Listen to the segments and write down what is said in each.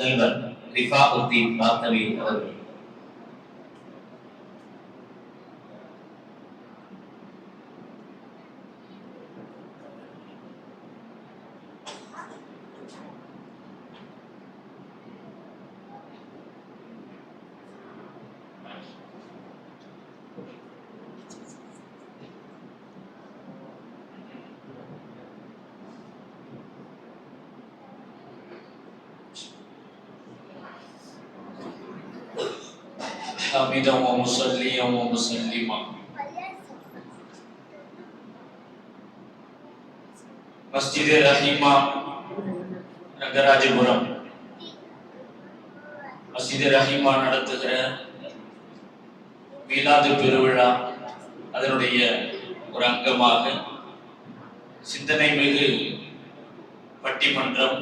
முதல்வர் ரிஃபாஉத்தீன் பாத்தவி அவர்கள். حمدا ومصليا ومسلما மஸ்ஜித் ரஹீமா ரங்கராஜபுரம் மஸ்ஜித் ரஹீமா நடத்துகிற மீலாது பெருவிழா அதனுடைய ஒரு அங்கமாக சிந்தனை மிகு பட்டிமன்றம்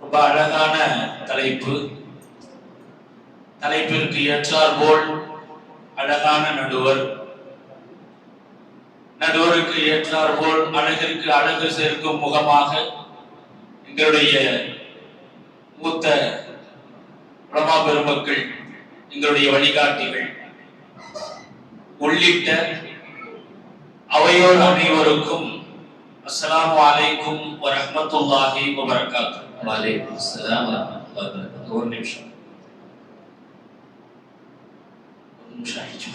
ரொம்ப அழகான தலைப்பு தலைப்பிற்கு ஏற்றார் போல் அழகான நடுவர். நடுவருக்கு ஏற்றார் போல் அழகிற்கு அழகு சேர்க்கும் முகமாக எங்களுடைய மூத்த பிரமா பெருமக்கள் எங்களுடைய வழிகாட்டிகள் உள்ளிட்ட அவையோர் அனைவருக்கும் அஸ்ஸலாமு வலைக்கும் அஸ்ஸலாம் வரஹ்மத்துல்லாஹி ஒரு நிமிஷம் ஒரு நிமிஷம் ஆயிடுச்சு.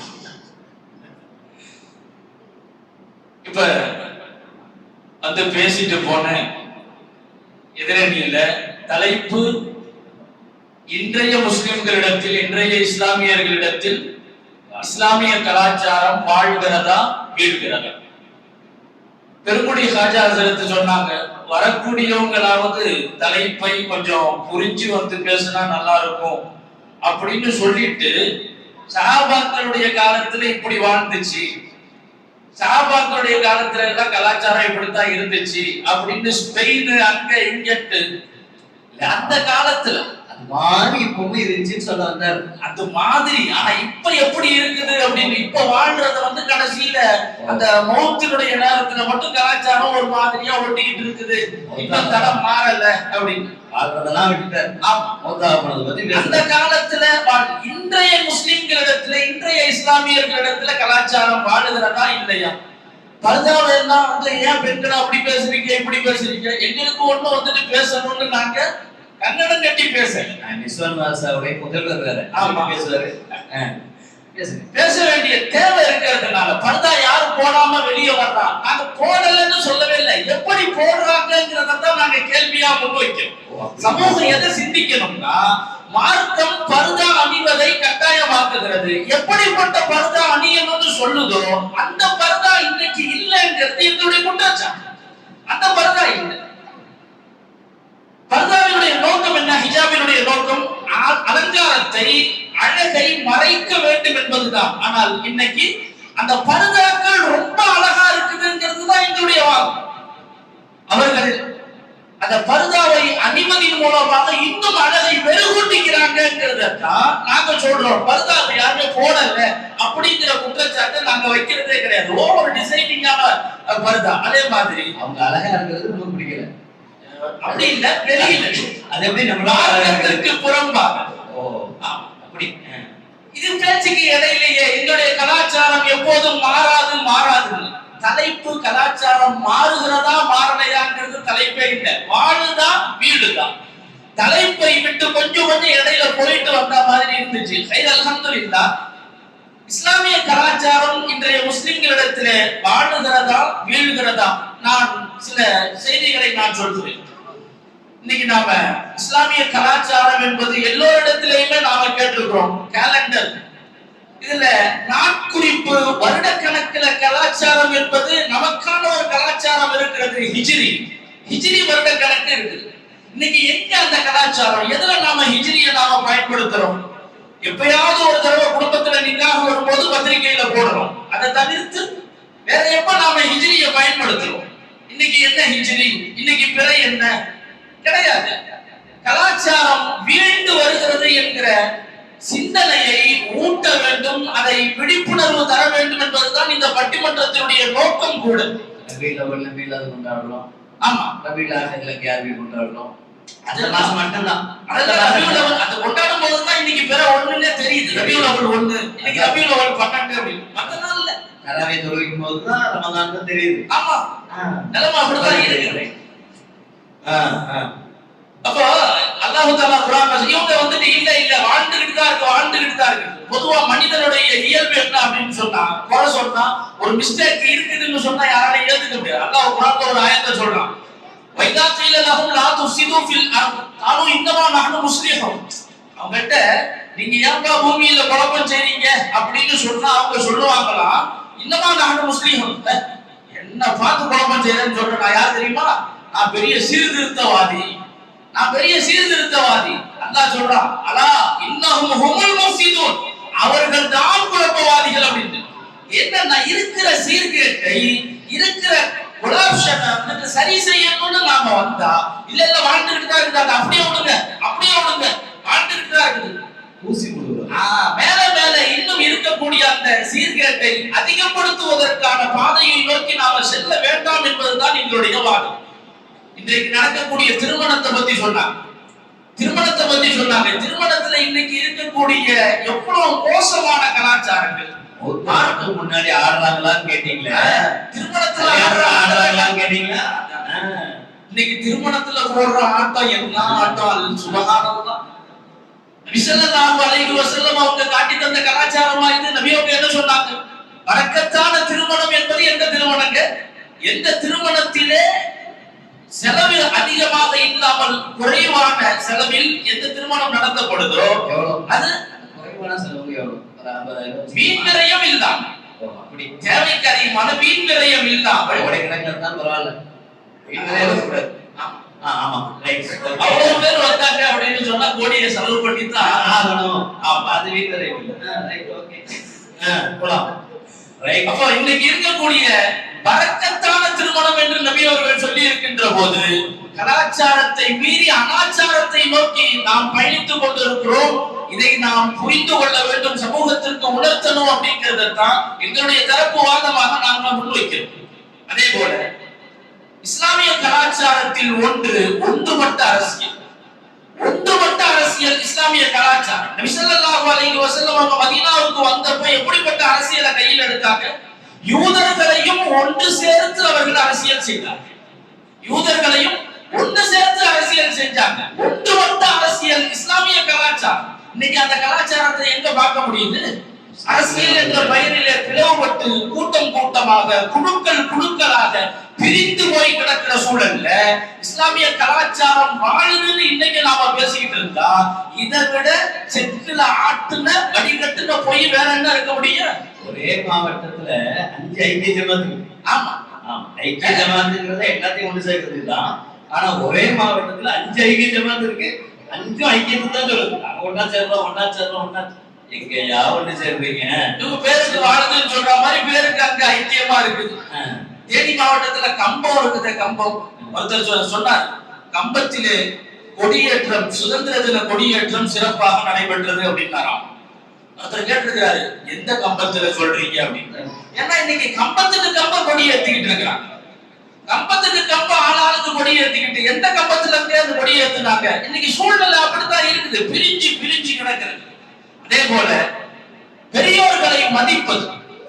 இப்ப வந்து பேசிட்டு போனேன். எதிரணியில தலைப்பு இன்றைய முஸ்லிம்களிடத்தில் இன்றைய இஸ்லாமியர்களிடத்தில் இஸ்லாமிய கலாச்சாரம் வாழ்கிறதா வீழ்கிறதா? பெருங்குடி ஹாஜா ஹசரத் சொன்னாங்க வரக்கூடியவங்களாவது தலைப்பை கொஞ்சம் புரிஞ்சு வந்து பேசினா நல்லா இருக்கும். அப்படின்னு சொல்லிட்டு சகாபாக்களுடைய காலத்துல இப்படி வாழ்ந்துச்சு. சகாபாக்களுடைய காலத்துல எல்லாம் கலாச்சாரம் இப்படித்தான் இருந்துச்சு. அப்படின்னு ஸ்பெயின் அங்க இங்கட்டு அந்த காலத்துல மாதிரி இப்பவும் இருந்துச்சுன்னு சொல்ல வந்தார். அது மாதிரி ஆனா இப்ப எப்படி இருக்குது அப்படின்னு இப்ப வாழ்றது வந்து கடைசியில அந்த மௌத்தினுடைய நேரத்துல மட்டும் கலாச்சாரம் ஒரு மாதிரியா ஒட்டிக்கிட்டு இருக்குது. இன்னும் தடம் மாறல அப்படின்னு. அந்த காலத்துல இன்றைய முஸ்லிம்களிடத்துல இன்றைய இஸ்லாமியர்களிடத்துல கலாச்சாரம் வாழுகிறதா இல்லையா? பர்தாவெல்லாம் வந்து ஏன் பெண்கள் அப்படி பேசுறீங்க இப்படி பேசுறீங்க? எங்களுக்கு ஒண்ணு வந்துட்டு பேசணும்னு நாங்க கன்னடம் கட்டி பேச. நிஸ்வன் மாசாவுடைய முதல்வர் வேற ஆமா. பேசுவாரு. பேச வேண்டிய தேவை இருக்கிறதுனால பர்தா யாரும் போடாம வெளியே வர்றா? நாங்க போடலன்னு சொல்லவே இல்லை. எப்படி போடுறாங்கிறத தான் நாங்க கேள்வியா முன்வைக்கிறோம். சமூகம் எதை சிந்திக்கணும்னா மார்க்கம் பருதா அணிவதை கட்டாயமாக்குகிறது. எப்படிப்பட்ட பருதா அணியணும்னு சொல்லுதோ அந்த பருதா இன்னைக்கு இல்லைங்கிறது எங்களுடைய குற்றச்சாட்டு. அந்த பருதா இல்லை. பர்தாவினுடைய நோக்கம் என்ன? ஹிஜாபினுடைய நோக்கம் அ- அலங்காரத்தை அழகை மறைக்க வேண்டும் என்பதுதான். ஆனால் இன்னைக்கு அந்த பர்தாக்கள் ரொம்ப அழகா இருக்குதுங்கிறது தான் எங்களுடைய வாதம் அவர்கள் அந்த பர்தாவை அணிவதின் மூலமாக இன்னும் அழகை மெருகூட்டிக்கிறாங்கிறத தான் நாங்க சொல்றோம். பர்தாவை யாருமே போடல அப்படிங்கிற குற்றச்சாட்டை நாங்க வைக்கிறதே கிடையாது. ஓவர் டிசைனிங்கான பர்தா. அதே மாதிரி அவங்க அழகா இருக்கிறது ரொம்ப பிடிக்கல. அப்படி இல்ல வெளியில. அது எப்படி இருக்கிறது? மார்க்கத்திற்கு புறம்பாக. அப்படி. இது பேச்சுக்கு இடையிலேயே எங்களுடைய கலாச்சாரம் எப்போதும் மாறாது மாறாது. தலைப்பு கலாச்சாரம் மாறுகிறதா மாறலையாங்கிறது தலைப்பே இல்லை. வாழுதா வீடுதா தலைப்பை விட்டு கொஞ்சம் கொஞ்சம் இடையில போயிட்டு வந்த மாதிரி இருந்துச்சு. கைது அல்ஹம்துலில்லா. இஸ்லாமிய கலாச்சாரம் இன்றைய முஸ்லிம்களிடத்திலே வாழுகிறதா வீழ்கிறதா? சில செய்திகளை நான் சொல்கிறேன் இன்னைக்கு நாம இஸ்லாமிய கலாச்சாரம் என்பது எல்லோரிடத்திலேயுமே நாம கேட்டிருக்கிறோம். கேலண்டர் இதுல நாட்குறிப்பு வருட வருடக்கணக்கில கலாச்சாரம் என்பது நமக்கான ஒரு கலாச்சாரம் இருக்கிறது. ஹிஜ்ரி. ஹிஜ்ரி வருட கணக்கு இருக்குது இன்னைக்கு எங்க அந்த கலாச்சாரம்? எதுல நாம ஹிஜிரியை நாம பயன்படுத்துறோம்? எப்பயாவது ஒரு தடவை குடும்பத்துல நிக்காக வரும்போது பத்திரிகையில போடுறோம். அதை தவிர்த்து வேற எப்ப நாம ஹிஜிரியை பயன்படுத்துறோம்? இன்னைக்கு என்ன ஹிஜ்ரி? இன்னைக்கு பிறை என்ன? கிடையாது. கலாச்சாரம் வீழ்ந்து வருகிறது என்கிற சிந்தனையை ஊட்ட வேண்டும் அதை விழிப்புணர்வு தர வேண்டும் என்பதுதான் இந்த பட்டிமன்றத்தினுடைய நோக்கம் கூட. ரபியில் அவள் நபியில் அது கொண்டாடுறோம். ஆமா. ரபியில் ஆகல கேள்வி கொண்டாடுறோம். அந்த மாசம் மட்டும்தான். அது கொண்டாடும் போது தான் இன்னைக்கு பிற ஒண்ணுன்னே தெரியுது. ரபியுல் அவல் ஒண்ணு இன்னைக்கு ரபியுல் அவல் பன்னெண்டு அப்படின்னு. தராவே தொழுவிக்கும் போதுதான் ரமதான் தான் தெரியுது. ஆமா. நிலைமை அப்படிதான் இருக்குது. அப்போ அல்லாஹ் தாலா குரான் இவங்க வந்துட்டு இல்ல இல்ல வாழ்ந்துகிட்டு தான் இருக்கு வாழ்ந்துகிட்டு தான் இருக்கு. பொதுவா மனிதனுடைய இயல்பு என்ன அப்படின்னு சொன்னா குறை சொன்னா ஒரு மிஸ்டேக் இருக்குதுன்னு சொன்னா யாராலையும் ஏத்துக்க முடியாது. அல்லாஹ் குரான்ல ஒரு ஆயத்தை சொல்றான். வைதா கீல லஹும் லா துஃசிது ஃபில் அர்த். காலு இன்னமா நஹ்னு அவங்ககிட்ட நீங்க ஏன்பா பூமியில குழப்பம் செய்றீங்க? அப்படின்னு சொன்னா அவங்க சொல்லுவாங்களாம் இன்னமா நான் முஸ்லீம். என்ன பார்த்து குழப்பம் செய்யறேன்னு சொல்ற நான் யார் தெரியுமா? நான் பெரிய சீர்திருத்தவாதி. நான் பெரிய சீர்திருத்தவாதி. அல்லாஹ் சொல்றான் அலா இன்னஹும் ஹுமுல் முஃசிதூன் அவர்கள் தான் குழப்பவாதிகள் அப்படின்னு என்ன இருக்கிற சீர்கேட்டை இருக்கிற குலாப்ஷனை வந்துட்டு சரி செய்யணும்னு நாம வந்தா இல்ல இல்ல வாழ்ந்துகிட்டு தான் இருக்குது அப்படியே விடுங்க அப்படியே விடுங்க வாழ்ந்துகிட்டு தான் இருக்குது ஊசி போடுவது ஆ, மேல மேல இன்னும் இருக்கக்கூடிய அந்த சீர்கேட்டை அதிகப்படுத்துவதற்கான பாதையை நோக்கி நாம செல்ல வேண்டாம் என்பதுதான் எங்களுடைய வாதம். இன்றைக்கு நடக்கக்கூடிய திருமணத்தை பத்தி சொன்னாங்க. திருமணத்தை பத்தி சொன்னாங்க. திருமணத்துல இன்னைக்கு இருக்கக்கூடிய எவ்வளவு மோசமான கலாச்சாரங்கள்? மார்க்கு முன்னாடி ஆடுறாங்களான்னு கேட்டீங்களே? திருமணத்துல ஆடுறாங்களான்னு கேட்டீங்களா. இன்னைக்கு திருமணத்துல போடுற ஆட்டம் என்ன ஆட்டம் அல்ல சுபகானம்தான். நபிசல்லாஹு அலைஹி வஸல்லம் அவங்க காட்டி தந்த கலாச்சாரமா இது? நபி அவங்க என்ன சொன்னாங்க? வரக்கத்தான திருமணம் என்பது எந்த திருமணங்க? எந்த திருமணத்திலே செலவு அதிகமாக இல்லாமல் குறைவான செலவில் எந்த திருமணம் நடத்தப்படுதோ அது மீன் செலவு விரயம் இல்லாம அப்படி தேவைக்கு அதிகமான மீன் விரயம் இல்லாமல். உடைய பரவாயில்ல. ஆமா. ஆ, ஆமா. ரைட் அவ்வளவு பேர் வந்தாங்க அப்படின்னு சொன்னா கோடியை செலவு பண்ணி தான் ஆகணும். ஆமா அது வீட்டுல ரைட் ரைட் ஓகே போலாம். ரைட் அப்போ இன்னைக்கு இருக்கக்கூடிய பறக்கத்தான திருமணம் என்று நபி அவர்கள் சொல்லி இருக்கின்ற போது கலாச்சாரத்தை மீறி அனாச்சாரத்தை நோக்கி நாம் பயணித்துக் கொண்டிருக்கிறோம். இதை நாம் புரிந்து கொள்ள வேண்டும். சமூகத்திற்கு உணர்த்தணும் அப்படிங்கிறதை தான் எங்களுடைய தரப்பு வாதமாக நாங்கள் முன்வைக்கிறோம். அதே போல இஸ்லாமிய கலாச்சாரத்தில் ஒன்று ஒன்றுபட்ட அரசியல். ஒன்றுபட்ட அரசியல் இஸ்லாமிய கலாச்சாரம். நபி அலைஹி வஸல்லம் அவங்க மதீனாவுக்கு வந்தப்ப எப்படிப்பட்ட அரசியலை கையில் எடுத்தாங்க? யூதர்களையும் ஒன்று சேர்த்து அவர்கள் அரசியல் செய்தார்கள் யூதர்களையும் ஒன்று சேர்த்து அரசியல் செஞ்சாங்க. ஒன்றுபட்ட அரசியல் இஸ்லாமிய கலாச்சாரம். இன்னைக்கு அந்த கலாச்சாரத்தை எங்க பார்க்க முடியுது? அரசியல் என்ற பெயரிலே பிளவுபட்டு கூட்டம் கூட்டமாக குழுக்கள் குழுக்களாக பிரிந்து போய் கிடக்கிற சூழல்ல இஸ்லாமிய கலாச்சாரம் வாழுதுன்னு இன்னைக்கு நாம பேசிக்கிட்டு இருந்தா இதை விட செக்குல ஆட்டுன வடிகட்டுன போய் வேற என்ன இருக்க முடியும்? ஒரே மாவட்டத்துல அஞ்சு ஐக்கிய ஜமாத் இருக்கு ஆமா. ஆமா. ஐக்கிய ஜமாத்துங்கிறது எல்லாத்தையும் ஒன்று சேர்க்கிறது தான் ஆனா ஒரே மாவட்டத்துல அஞ்சு ஐக்கிய ஜமாத் இருக்கு. அஞ்சும் ஐக்கியத்தை தான் சொல்லுது. ஒண்ணா சேர்றோம் ஒண்ணா சேர்றோம் ஒண்ணா எங்கயா ஒண்ணு சேர்றீங்க பேருக்கு வாழுதுன்னு சொல்ற மாதிரி பேருக்கு அங்க ஐக்கியமா இருக்குது. தேனி மாவட்டத்துல கம்பம் இருக்குது கம்பம். ஒருத்தர் சொ- சொன்னார் கம்பத்திலே கொடியேற்றம் சுதந்திர தின கொடியேற்றம் சிறப்பாக நடைபெற்றது அப்படின்னாராம். ஒருத்தர் கேட்டிருக்கிறாரு எந்த கம்பத்துல சொல்றீங்க? அப்படின்னு. ஏன்னா இன்னைக்கு கம்பத்துக்கு கம்பம் கொடி ஏத்திக்கிட்டு இருக்கிறாங்க. கம்பத்துக்கு கம்பம் ஆளாளுக்கு கொடி ஏத்திக்கிட்டு எந்த கம்பத்துல இருந்தே அந்த கொடி ஏத்துனாங்க இன்னைக்கு சூழ்நிலை அப்படித்தான் இருக்குது. பிரிஞ்சு பிரிஞ்சு கிடக்கிறது. அதே போல பெரியோர்களை மதிப்பது.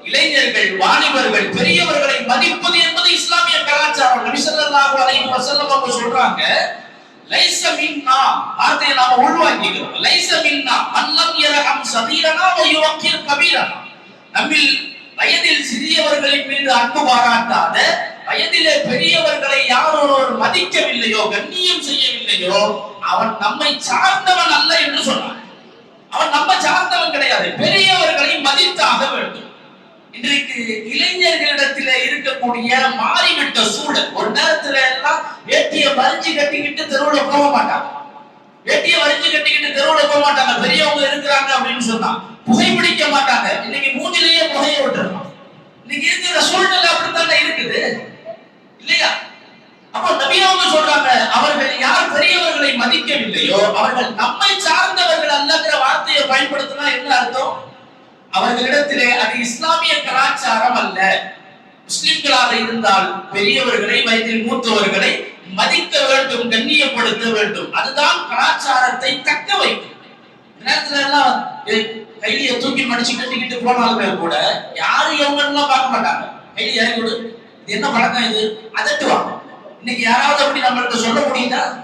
இளைஞர்கள் வாலிபர்கள் பெரியவர்களை மதிப்பது என்பது இஸ்லாமிய கலாச்சாரம். நபி ஸல்லல்லாஹு அலைஹி வஸல்லம் அவங்க சொல்றாங்க லைஸ மின்னா வார்த்தையை நாம உள்வாங்கிக்கிறோம். லைஸ மின்னா மல்லம் யரஹம் சதீரனா வ யுவக்கிர் கபீரனா நம்மில் வயதில் சிறியவர்களின் மீது அன்பு பாராட்டாத வயதிலே பெரியவர்களை யார் ஒருவர் மதிக்கவில்லையோ கண்ணியம் செய்யவில்லையோ அவன் நம்மை சார்ந்தவன் அல்ல என்று சொன்னான். அவன் நம்ம சார்ந்தவன் கிடையாது. பெரியவர்களை மதித்தாக வேண்டும். இன்றைக்கு இளைஞர்களிடத்துல இருக்கக்கூடிய மாறிவிட்ட சூழல். ஒரு நேரத்துல எல்லாம் வேட்டிய வரிஞ்சு கட்டிக்கிட்டு தெருவுல போக மாட்டாங்க. வேட்டிய வரிஞ்சு கட்டிக்கிட்டு தெருவுல போக மாட்டாங்க. பெரியவங்க இருக்கிறாங்க அப்படின்னு சொன்னா புகைப்பிடிக்க மாட்டாங்க. இன்னைக்கு மூஞ்சிலேயே புகையை விட்டுறோம் இன்னைக்கு இருக்கிற சூழ்நிலை அப்படித்தானே இருக்குது? இல்லையா? அப்போ நபியவங்க சொல்றாங்க அவர்கள் யார் பெரியவர்களை மதிக்கவில்லையோ அவர்கள் நம்மை சார்ந்தவர்கள் அல்லங்கிற வார்த்தையை பயன்படுத்தினா என்ன அர்த்தம்? அவர்களிடத்திலே அது இஸ்லாமிய கலாச்சாரம் அல்ல. முஸ்லிம்களாக இருந்தால் பெரியவர்களை வயதில் மூத்தவர்களை மதிக்க வேண்டும் கண்ணியப்படுத்த வேண்டும். அதுதான் கலாச்சாரத்தை தக்க வைக்கும். நேரத்துல எல்லாம் ஏய், கையில தூக்கி மடிச்சு கட்டிக்கிட்டு போனாலுமே கூட யாரும் எவங்கன்னு பார்க்க மாட்டாங்க. கையில இறங்கி விடு. என்ன பழக்கம் இது? அதட்டுவாங்க. இன்னைக்கு யாராவது அப்படி நம்மள்கிட்ட சொல்ல முடியுதா?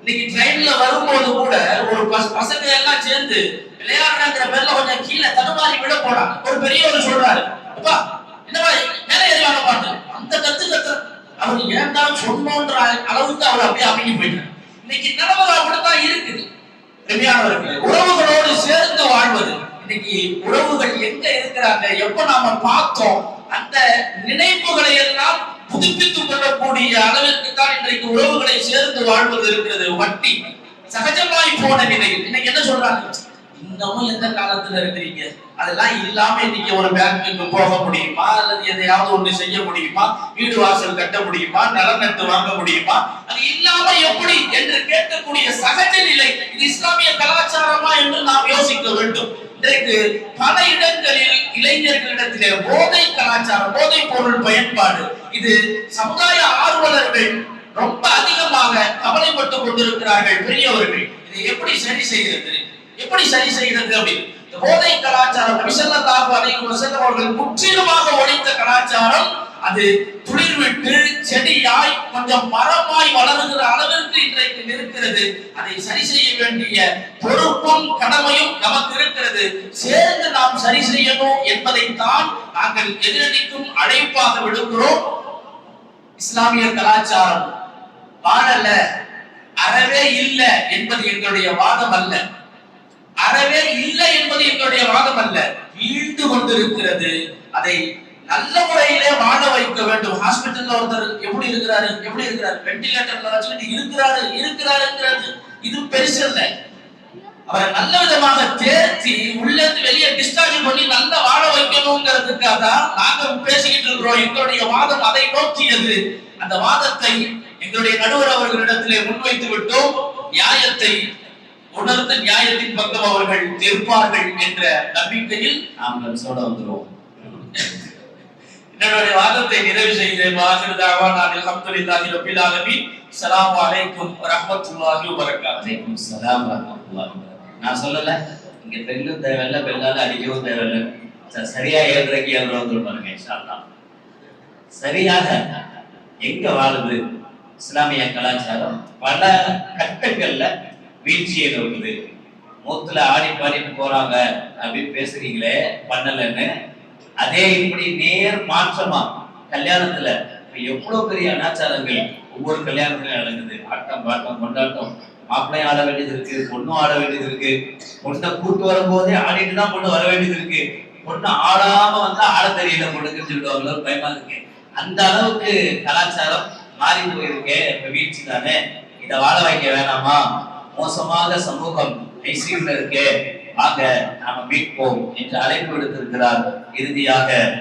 இன்னைக்கு ட்ரெயின்ல வரும்போது கூட ஒரு பஸ்- பசங்க எல்லாம் சேர்ந்து விளையாடுறாங்கிற பேர்ல கொஞ்சம் கீழே தடுமாறி விட போறாங்க. ஒரு பெரியவர் சொல்றாரு அப்பா என்னப்பா மேலே ஏறி வாங்க பாட்டு அந்த கத்து கத்து அவர் ஏன்டா சொன்னோன்ற அளவுக்கு அவர் அப்படியே அமைங்கி போயிட்டார். இன்னைக்கு நிலவரம் அப்படித்தான் இருக்குது. பெரியானவர்கள் உறவுகளோடு சேர்ந்து வாழ்வது. இன்னைக்கு உறவுகள் எங்க இருக்கிறாங்க எப்ப நாம பார்த்தோம் அந்த நினைப்புகளை எல்லாம் புதுப்பித்துக் கொள்ளக்கூடிய அளவிற்கு தான் இன்றைக்கு உறவுகளை சேர்ந்து வாழ்வது இருக்கிறது. வட்டி சகஜமாய் போன நிலையில் இன்னைக்கு என்ன சொல்றாங்க? இன்னமும் எந்த காலத்துல இருக்கிறீங்க? அதெல்லாம் இல்லாம இன்னைக்கு ஒரு பேங்க்குக்கு போக முடியுமா? அல்லது எதையாவது ஒண்ணு செய்ய முடியுமா? வீடு வாசல் கட்ட முடியுமா? நலன் நட்டு வாங்க முடியுமா? அது இல்லாம எப்படி என்று கேட்கக்கூடிய சகஜ நிலை. இது இஸ்லாமிய கலாச்சாரமா என்று நாம் யோசிக்க வேண்டும். இன்றைக்கு பல இடங்களில் இளைஞர்களிடத்திலே போதை கலாச்சாரம் போதை பொருள் பயன்பாடு. இது சமுதாய ஆர்வலர்கள் ரொம்ப அதிகமாக கவலைப்பட்டு கொண்டிருக்கிறார்கள் பெரியவர்கள். இதை எப்படி சரி செய்கிறது? எப்படி சரி செய்கிறது அப்படின்னு? போதை கலாச்சாரம் நபிசல்லாஹு அலைஹி வஸல்லம் அவர்கள் முற்றிலுமாக ஒழித்த கலாச்சாரம் அது துளிர்விட்டு செடியாய் கொஞ்சம் மரமாய் வளருகிற அளவிற்கு இன்றைக்கு இருக்கிறது அதை சரி செய்ய வேண்டிய பொறுப்பும் கடமையும் நமக்கு இருக்கிறது. சேர்ந்து நாம் சரி செய்யணும் என்பதைத்தான் நாங்கள் எதிரணிக்கும் அழைப்பாக விடுக்கிறோம். இஸ்லாமிய கலாச்சாரம் வாழல அறவே இல்லை என்பது எங்களுடைய வாதம் அல்ல. அறவே இல்லை என்பது எங்களுடைய வாதம் அல்ல. வீழ்ந்து கொண்டிருக்கிறது. அதை நல்ல முறையிலே வாழ வைக்க வேண்டும். ஹாஸ்பிட்டல்ல ஒருத்தர் எப்படி இருக்கிறாரு? எப்படி இருக்கிறாரு? வெண்டிலேட்டர்ல வச்சுக்கிட்டு இருக்கிறாரு இருக்கிறாருங்கிறது இது பெருசு இல்லை. அவரை நல்ல விதமாக தேர்த்தி உள்ள இருந்து வெளியே டிஸ்சார்ஜ் பண்ணி நல்லா வாழ வைக்கணுங்கிறதுக்காக தான் நாங்க பேசிக்கிட்டு இருக்கிறோம். எங்களுடைய வாதம் அதை நோக்கியது. அந்த வாதத்தை எங்களுடைய நடுவர் அவர்களிடத்திலே முன்வைத்து விட்டோம். நியாயத்தை உணர்ந்து நியாயத்தின் பக்கம் அவர்கள் தீர்ப்பார்கள் என்ற நம்பிக்கையில் ஆம்புலன்ஸோட வந்துருவோம். என்னுடைய வாதத்தை நிறைவு செய்கிறேன் வாசிர் தாவான் அல்ஹம்துலில்லாஹி ரப்பில் ஆலமீன். ஸலாமு அலைக்கும் வரஹ்மத்துல்லாஹி வபரகாத்துஹு வலைக்கும் சலாம் வரமத்துல்லாஹி நான் சொல்லல இங்க பெண்ணும் தேவையில்ல பெண்ணால அடிக்கவும் தேவையில்ல. ச- சரியா ஏழ்றைக்கு ஏழ்ற வந்து பாருங்க இன்ஷா அல்லாஹ். சரியாக எங்க வாழுது? இஸ்லாமிய கலாச்சாரம் பல கட்டங்கள்ல வீழ்ச்சியை நோக்குது. மூத்துல ஆடி பாடிட்டு போறாங்க அப்படின்னு பேசுறீங்களே பண்ணலன்னு அதே இப்படி நேர் மாற்றமா? கல்யாணத்துல எவ்வளவு பெரிய அனாச்சாரங்கள் ஒவ்வொரு கல்யாணத்திலும் நடக்குது. ஆட்டம் பாட்டம் கொண்டாட்டம். மாப்பிள்ளையும் ஆட வேண்டியது இருக்கு பொண்ணும் ஆட வேண்டியது இருக்கு. பொண்ணை கூட்டு வரும்போதே ஆடிட்டு தான் பொண்ணு வர வேண்டியது இருக்கு. பொண்ணு ஆடாம வந்தா ஆட தெரியல பொண்ணுக்கு சொல்லுவாங்களோ பயமா இருக்கு. அந்த அளவுக்கு கலாச்சாரம் மாறி போயிருக்கே இப்ப வீழ்ச்சி தானே? இதை வாழ வைக்க வேணாமா? மோசமாக சமூகம் ஐசியூல இருக்கே. வாங்க நாம மீட்போம் என்று அழைப்பு விடுத்திருக்கிறார். இறுதியாக